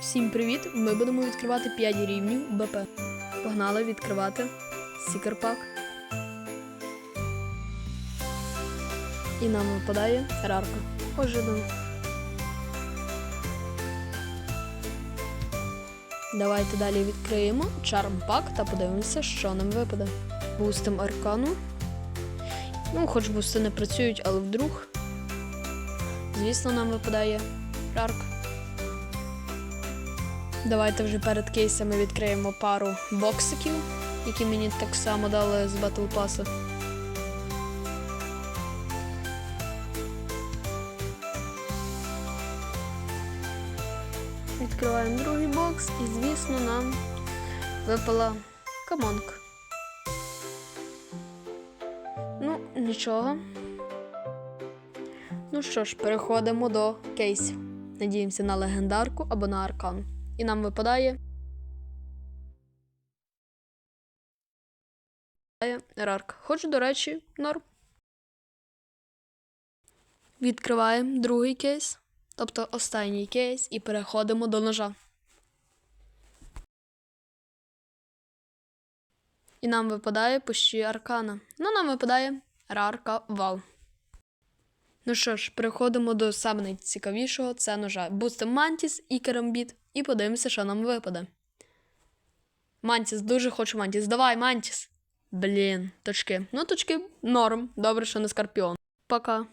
Всім привіт! Ми будемо відкривати 5 рівнів БП. Погнали відкривати Сікерпак. І нам випадає рарка. Ожидано. Давайте далі відкриємо чармпак та подивимося, що нам випаде. Бустим аркану. Ну, хоч бусти не працюють, але вдруг. Звісно, нам випадає рарка. Давайте вже перед кейсами відкриємо пару боксиків, які мені так само дали з Battle Pass. Відкриваємо другий бокс і, звісно, нам випала камонка. Ну, нічого. Ну що ж, переходимо до кейсів. Надіємося на легендарку або на аркан. І нам випадає. Рарк. Хоч, до речі, норм. Відкриваємо другий кейс, тобто останній кейс, і переходимо до ножа. І нам випадає пущі аркана. Ну, нам випадає рарка вал. Ну що ж, переходимо до саме найцікавішого це ножа. Бустим Мантіс і Керамбіт, і подивимося, що нам випаде. Мантіс, дуже хочу Мантіс. Давай, Мантіс. Блін, точки. Ну, точки норм. Добре, що не скорпіон. Пока.